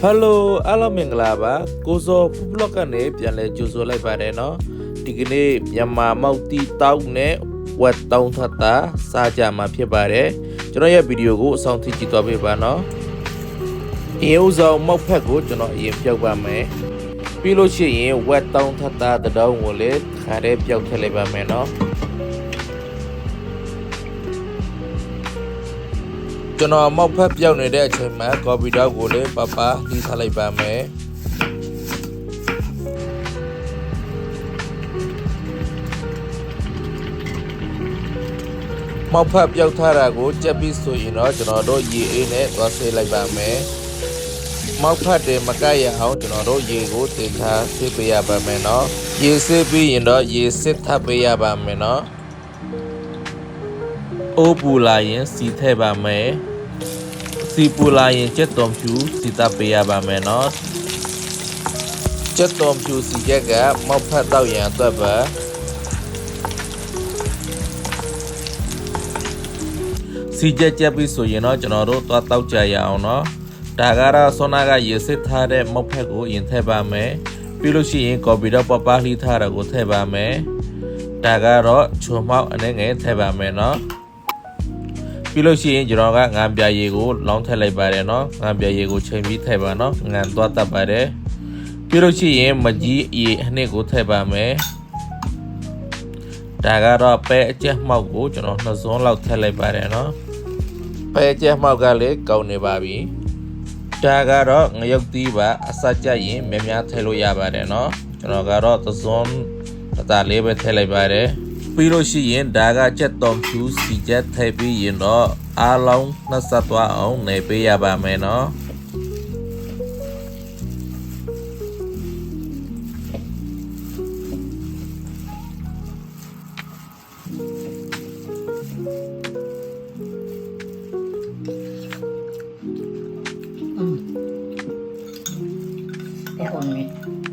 ဟယ်လိုအားလုံးမင်္ဂလာပါကိုစောဖူဘလော့ကနေပြန်လဲကြိုဆိုလိုက်ပါတယ်နော်ဒီကနေ့မြန်မာမောက်တီတောက်နဲ့ဝက်တောင်းထပ်တာစားကြမှာဖြစ်ပါတယ်ကျွန်တော်ရဲ့ဗီဒီယိုကိုအဆောင်ထိကြည့်သွားပေးပါနော်အင်းဦးဆောင်မောက်ဖက်ကိုကျွန်တော်အရင်ပြောက်ပါမယ်ပြီးလို့ရှိရင်ဝက်တောင်းထပ်တာတတောင်းကိုလည်းခါရဲပြောက်ထည့်လိုက်ပါမယ်နော် ကျွန်တော်မောက်ဖက်ပြောက်နေတဲ့အချိန်မှာကော်ပီတော့ကိုလည်းပပလှီးထားလိုက်ပါမယ်မောက်ဖက်ပြောက်ထားတာကိုကြက်ပြီးဆိုရင်တော့ကျွန်တော်တို့ရေအေးနဲ့သွားဆေးလိုက်ပါမယ်။မောက်ဖက်တွေမကက်ရအောင်ကျွန်တော်တို့ရေကိုတင်ထားဆေးပေးရပါမယ်နော်။ရေဆေးပြီးရင်တော့ရေစစ်ထပ်ပေးရပါမယ်နော်။အိုးပူလာရင်စီထည့်ပါမယ်။ စီပူလာရင်ချက်တော်ဖြူစီတပ်ပေးရပါမယ်နော်ချက်တော်ဖြူစီချက်ကမောက်ဖတ်တော့ရန်အတွက်ပါစီကြက်ကြက်ပြီဆိုရင်တော့ကျွန်တော်တို့သွားတောက်ကြရအောင်နော်ဒါကတော့ဆောနာကရေစစ်ထားတဲ့မောက်ဖက်ကိုရင်ထည့်ပါမယ်ပြီးလို့ရှိရင်ကော်ပီတော့ပပလှီးထားတာကိုထည့်ပါမယ်ဒါကတော့ချုံမောက်အနေငယ်ထည့်ပါမယ်နော် ပြီးလို့ရှိရင်ကျွန်တော်ကငံပြာရည်ကိုလောင်းထည့်လိုက်ပါတယ်เนาะငံပြာရည်ကိုချိန်ပြီးထည့်ပါเนาะငံသွားတတ်ပါတယ်ပြီးလို့ရှိရင်မကြီးအီအနှစ်ကိုထည့်ပါမယ်ဒါကတော့ပဲအကျက်မှောက်ကိုကျွန်တော်နှစ်စုံလောက်ထည့်လိုက်ပါတယ်เนาะ ပဲကျက်မှောက်ကလည်းကောင်းနေပါပြီဒါကတော့ငရုတ်သီးပါအစကြရင်များများထည့်လို့ရပါတယ်เนาะကျွန်တော်ကတော့သစွန်တတလေးပဲထည့်လိုက်ပါတယ် ပြီးလို့ရှိရင်ဒါကချက်တော်ဖြူစီချက်ထည့်ပြီးရင်တော့အားလုံးနှစ်ဆက်သွားအောင်နေပေးရပါမယ်နော်嗯，别红了。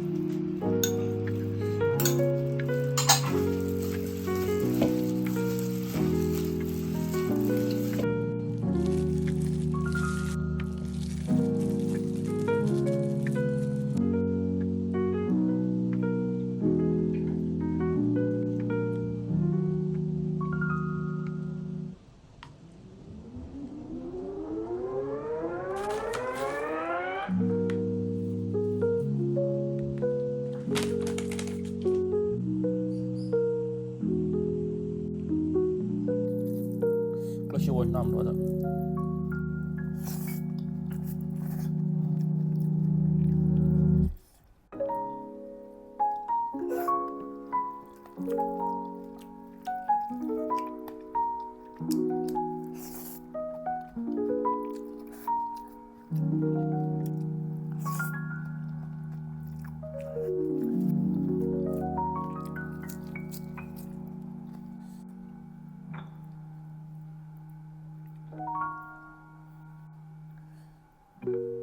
you.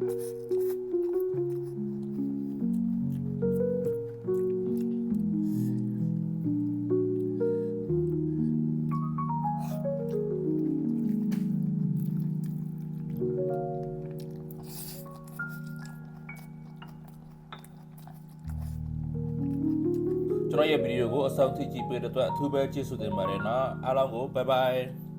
ကျွန်တော်ရဲ့ဗီဒီယိုကိုအဆုံးထိကြည့်ပေးတဲ့အတွက်အထူးပဲကျေးဇူးတင်ပါတယ်နော်အားလုံးကိုဘိုင်ဘိုင်